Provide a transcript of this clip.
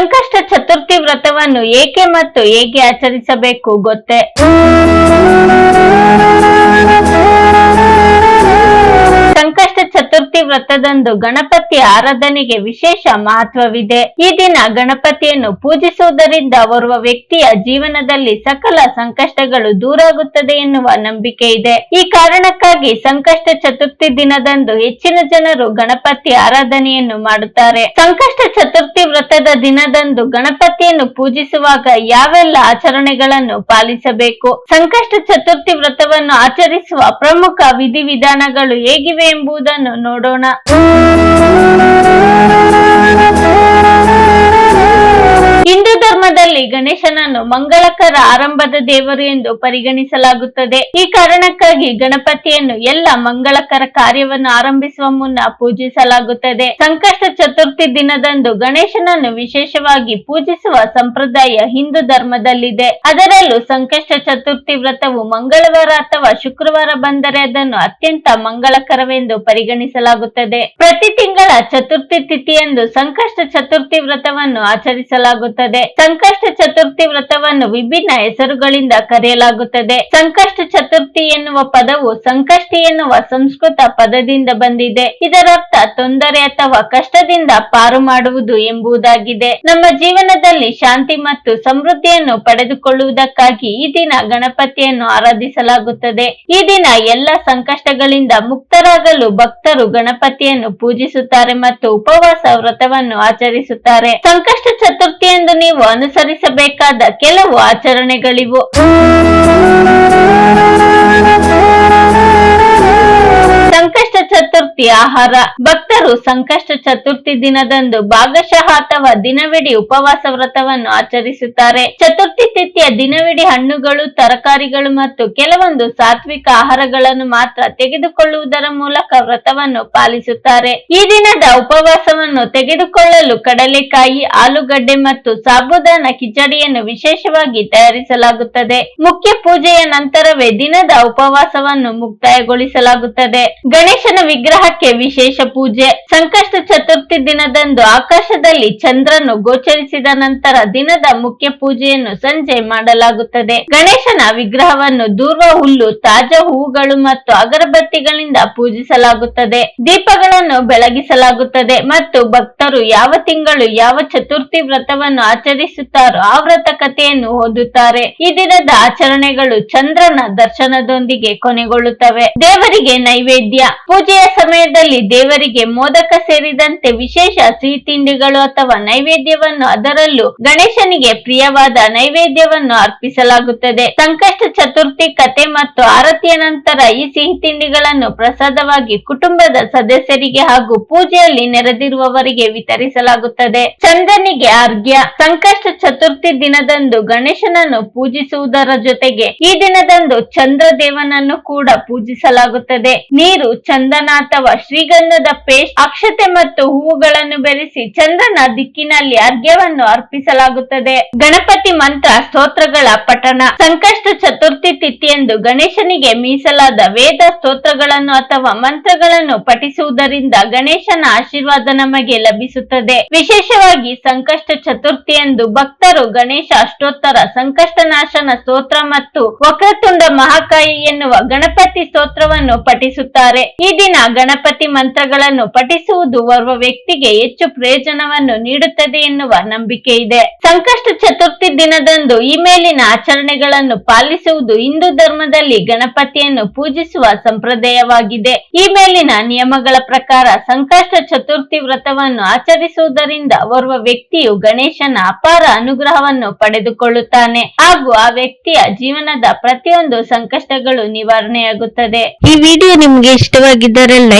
ಸಂಕಷ್ಟ ಚತುರ್ಥಿ ವ್ರತವನ್ನು ಏಕೆ ಮತ್ತು ಹೇಗೆ ಆಚರಿಸಬೇಕು ಗೊತ್ತೇ? ವ್ರತದಂದು ಗಣಪತಿ ಆರಾಧನೆಗೆ ವಿಶೇಷ ಮಹತ್ವವಿದೆ. ಈ ದಿನ ಗಣಪತಿಯನ್ನು ಪೂಜಿಸುವುದರಿಂದ ಓರ್ವ ವ್ಯಕ್ತಿಯ ಜೀವನದಲ್ಲಿ ಸಕಲ ಸಂಕಷ್ಟಗಳು ದೂರಾಗುತ್ತದೆ ಎನ್ನುವ ನಂಬಿಕೆ ಇದೆ. ಈ ಕಾರಣಕ್ಕಾಗಿ ಸಂಕಷ್ಟ ಚತುರ್ಥಿ ದಿನದಂದು ಹೆಚ್ಚಿನ ಜನರು ಗಣಪತಿ ಆರಾಧನೆಯನ್ನು ಮಾಡುತ್ತಾರೆ. ಸಂಕಷ್ಟ ಚತುರ್ಥಿ ವ್ರತದ ದಿನದಂದು ಗಣಪತಿಯನ್ನು ಪೂಜಿಸುವಾಗ ಯಾವೆಲ್ಲ ಆಚರಣೆಗಳನ್ನು ಪಾಲಿಸಬೇಕು? ಸಂಕಷ್ಟ ಚತುರ್ಥಿ ವ್ರತವನ್ನು ಆಚರಿಸುವ ಪ್ರಮುಖ ವಿಧಿವಿಧಾನಗಳು ಹೇಗಿವೆ ಎಂಬುದನ್ನು ನೋಡೋಣ. ಹಿಂದೂ ಗಣೇಶನನ್ನು ಮಂಗಳಕರ ಆರಂಭದ ದೇವರು ಎಂದು ಪರಿಗಣಿಸಲಾಗುತ್ತದೆ. ಈ ಕಾರಣಕ್ಕಾಗಿ ಗಣಪತಿಯನ್ನು ಎಲ್ಲ ಮಂಗಳಕರ ಕಾರ್ಯವನ್ನು ಆರಂಭಿಸುವ ಮುನ್ನ ಪೂಜಿಸಲಾಗುತ್ತದೆ. ಸಂಕಷ್ಟ ಚತುರ್ಥಿ ದಿನದಂದು ಗಣೇಶನನ್ನು ವಿಶೇಷವಾಗಿ ಪೂಜಿಸುವ ಸಂಪ್ರದಾಯ ಹಿಂದೂ ಧರ್ಮದಲ್ಲಿದೆ. ಅದರಲ್ಲೂ ಸಂಕಷ್ಟ ಚತುರ್ಥಿ ವ್ರತವು ಮಂಗಳವಾರ ಅಥವಾ ಶುಕ್ರವಾರ ಬಂದರೆ ಅದನ್ನು ಅತ್ಯಂತ ಮಂಗಳಕರವೆಂದು ಪರಿಗಣಿಸಲಾಗುತ್ತದೆ. ಪ್ರತಿ ತಿಂಗಳ ಚತುರ್ಥಿ ತಿಥಿಯಂದು ಸಂಕಷ್ಟ ಚತುರ್ಥಿ ವ್ರತವನ್ನು ಆಚರಿಸಲಾಗುತ್ತದೆ. ಸಂಕಷ್ಟ ಚತುರ್ಥಿ ವ್ರತವನ್ನು ವಿಭಿನ್ನ ಹೆಸರುಗಳಿಂದ ಕರೆಯಲಾಗುತ್ತದೆ. ಸಂಕಷ್ಟ ಚತುರ್ಥಿ ಎನ್ನುವ ಪದವು ಸಂಕಷ್ಟಿ ಎನ್ನುವ ಸಂಸ್ಕೃತ ಪದದಿಂದ ಬಂದಿದೆ. ಇದರರ್ಥ ತೊಂದರೆ ಅಥವಾ ಕಷ್ಟದಿಂದ ಪಾರು ಮಾಡುವುದು ಎಂಬುದಾಗಿದೆ. ನಮ್ಮ ಜೀವನದಲ್ಲಿ ಶಾಂತಿ ಮತ್ತು ಸಮೃದ್ಧಿಯನ್ನು ಪಡೆದುಕೊಳ್ಳುವುದಕ್ಕಾಗಿ ಈ ದಿನ ಗಣಪತಿಯನ್ನು ಆರಾಧಿಸಲಾಗುತ್ತದೆ. ಈ ದಿನ ಎಲ್ಲ ಸಂಕಷ್ಟಗಳಿಂದ ಮುಕ್ತರಾಗಲು ಭಕ್ತರು ಗಣಪತಿಯನ್ನು ಪೂಜಿಸುತ್ತಾರೆ ಮತ್ತು ಉಪವಾಸ ವ್ರತವನ್ನು ಆಚರಿಸುತ್ತಾರೆ. ಸಂಕಷ್ಟ ಚತುರ್ಥಿ ಎಂದು ನೀವು ಅನುಸರಿಸಬೇಕಾದ ಕೆಲವು ಆಚರಣೆಗಳಿವು. ಚತುರ್ಥಿ ಆಹಾರ, ಭಕ್ತರು ಸಂಕಷ್ಟ ಚತುರ್ಥಿ ದಿನದಂದು ಭಾಗಶಃ ಅಥವಾ ದಿನವಿಡೀ ಉಪವಾಸ ವ್ರತವನ್ನು ಆಚರಿಸುತ್ತಾರೆ. ಚತುರ್ಥಿ ತಿಥಿಯ ದಿನವಿಡೀ ಹಣ್ಣುಗಳು, ತರಕಾರಿಗಳು ಮತ್ತು ಕೆಲವೊಂದು ಸಾತ್ವಿಕ ಆಹಾರಗಳನ್ನು ಮಾತ್ರ ತೆಗೆದುಕೊಳ್ಳುವುದರ ಮೂಲಕ ವ್ರತವನ್ನು ಪಾಲಿಸುತ್ತಾರೆ. ಈ ದಿನದ ಉಪವಾಸವನ್ನು ತೆಗೆದುಕೊಳ್ಳಲು ಕಡಲೆಕಾಯಿ, ಆಲೂಗಡ್ಡೆ ಮತ್ತು ಸಾಬುದಾನ ಕಿಚಡಿಯನ್ನು ವಿಶೇಷವಾಗಿ ತಯಾರಿಸಲಾಗುತ್ತದೆ. ಮುಖ್ಯ ಪೂಜೆಯ ನಂತರವೇ ದಿನದ ಉಪವಾಸವನ್ನು ಮುಕ್ತಾಯಗೊಳಿಸಲಾಗುತ್ತದೆ. ಗಣೇಶನ ವಿಗ್ರಹಕ್ಕೆ ವಿಶೇಷ ಪೂಜೆ. ಸಂಕಷ್ಟ ಚತುರ್ಥಿ ದಿನದಂದು ಆಕಾಶದಲ್ಲಿ ಚಂದ್ರನು ಗೋಚರಿಸಿದ ನಂತರ ದಿನದ ಮುಖ್ಯ ಪೂಜೆಯನ್ನು ಸಂಜೆ ಮಾಡಲಾಗುತ್ತದೆ. ಗಣೇಶನ ವಿಗ್ರಹವನ್ನು ದೂರ್ವ ಹುಲ್ಲು, ತಾಜಾ ಹೂವುಗಳು ಮತ್ತು ಅಗರಬತ್ತಿಗಳಿಂದ ಪೂಜಿಸಲಾಗುತ್ತದೆ. ದೀಪಗಳನ್ನು ಬೆಳಗಿಸಲಾಗುತ್ತದೆ ಮತ್ತು ಭಕ್ತರು ಯಾವ ತಿಂಗಳು ಯಾವ ಚತುರ್ಥಿ ವ್ರತವನ್ನು ಆಚರಿಸುತ್ತಾರೋ ಆ ವ್ರತ ಕಥೆಯನ್ನು ಓದುತ್ತಾರೆ. ಈ ದಿನದ ಆಚರಣೆಗಳು ಚಂದ್ರನ ದರ್ಶನದೊಂದಿಗೆ ಕೊನೆಗೊಳ್ಳುತ್ತವೆ. ದೇವರಿಗೆ ನೈವೇದ್ಯ, ಪೂಜೆಯ ಸಮಯದಲ್ಲಿ ದೇವರಿಗೆ ಮೋದಕ ಸೇರಿದಂತೆ ವಿಶೇಷ ಸಿಹಿ ತಿಂಡಿಗಳು ಅಥವಾ ನೈವೇದ್ಯವನ್ನು ಅದರಲ್ಲೂ ಗಣೇಶನಿಗೆ ಪ್ರಿಯವಾದ ನೈವೇದ್ಯವನ್ನು ಅರ್ಪಿಸಲಾಗುತ್ತದೆ. ಸಂಕಷ್ಟ ಚತುರ್ಥಿ ಕತೆ ಮತ್ತು ಆರತಿಯ ನಂತರ ಈ ಸಿಹಿ ತಿಂಡಿಗಳನ್ನು ಪ್ರಸಾದವಾಗಿ ಕುಟುಂಬದ ಸದಸ್ಯರಿಗೆ ಹಾಗೂ ಪೂಜೆಯಲ್ಲಿ ನೆರೆದಿರುವವರಿಗೆ ವಿತರಿಸಲಾಗುತ್ತದೆ. ಚಂದ್ರನಿಗೆ ಅರ್ಘ್ಯ ಸಂಕಷ್ಟ ಚತುರ್ಥಿ ದಿನದಂದು ಗಣೇಶನನ್ನು ಪೂಜಿಸುವುದರ ಜೊತೆಗೆ ಈ ದಿನದಂದು ಚಂದ್ರ ದೇವನನ್ನು ಕೂಡ ಪೂಜಿಸಲಾಗುತ್ತದೆ. ನೀರು ಚಂದನ ಅಥವಾ ಶ್ರೀಗಂಧದ ಪೇಸ್ಟ್, ಅಕ್ಷತೆ ಮತ್ತು ಹೂವುಗಳನ್ನು ಬೆರೆಸಿ ಚಂದ್ರನ ದಿಕ್ಕಿನಲ್ಲಿ ಅರ್ಘ್ಯವನ್ನು ಅರ್ಪಿಸಲಾಗುತ್ತದೆ. ಗಣಪತಿ ಮಂತ್ರ ಸ್ತೋತ್ರಗಳ ಪಠಣ. ಸಂಕಷ್ಟ ಚತುರ್ಥಿ ತಿಥಿಯಂದು ಗಣೇಶನಿಗೆ ಮೀಸಲಾದ ವೇದ ಸ್ತೋತ್ರಗಳನ್ನು ಅಥವಾ ಮಂತ್ರಗಳನ್ನು ಪಠಿಸುವುದರಿಂದ ಗಣೇಶನ ಆಶೀರ್ವಾದ ನಮಗೆ ಲಭಿಸುತ್ತದೆ. ವಿಶೇಷವಾಗಿ ಸಂಕಷ್ಟ ಚತುರ್ಥಿಯಂದು ಭಕ್ತರು ಗಣೇಶ ಅಷ್ಟೋತ್ತರ ಸಂಕಷ್ಟನಾಶನ ಸ್ತೋತ್ರ ಮತ್ತು ವಕ್ರತುಂಡ ಮಹಾಕಾಯಿ ಎನ್ನುವ ಗಣಪತಿ ಸ್ತೋತ್ರವನ್ನು ಪಠಿಸುತ್ತಾರೆ. ಈ ದಿನ ಗಣಪತಿ ಮಂತ್ರಗಳನ್ನು ಪಠಿಸುವುದು ಓರ್ವ ವ್ಯಕ್ತಿಗೆ ಹೆಚ್ಚು ಪ್ರಯೋಜನವನ್ನು ನೀಡುತ್ತದೆ ಎನ್ನುವ ನಂಬಿಕೆ ಇದೆ. ಸಂಕಷ್ಟ ಚತುರ್ಥಿ ದಿನದಂದು ಈ ಮೇಲಿನ ಆಚರಣೆಗಳನ್ನು ಪಾಲಿಸುವುದು ಹಿಂದೂ ಧರ್ಮದಲ್ಲಿ ಗಣಪತಿಯನ್ನು ಪೂಜಿಸುವ ಸಂಪ್ರದಾಯವಾಗಿದೆ. ಈ ಮೇಲಿನ ನಿಯಮಗಳ ಪ್ರಕಾರ ಸಂಕಷ್ಟ ಚತುರ್ಥಿ ವ್ರತವನ್ನು ಆಚರಿಸುವುದರಿಂದ ಓರ್ವ ವ್ಯಕ್ತಿಯು ಗಣೇಶನ ಅಪಾರ ಅನುಗ್ರಹವನ್ನು ಪಡೆದುಕೊಳ್ಳುತ್ತಾನೆ. ಹಾಗೂ ಆ ವ್ಯಕ್ತಿಯ ಜೀವನದ ಪ್ರತಿಯೊಂದು ಸಂಕಷ್ಟಗಳು ನಿವಾರಣೆಯಾಗುತ್ತದೆ. ಈ ವಿಡಿಯೋ ನಿಮ್ಗೆ ಇಷ್ಟವಾಗಿದ್ದರೆ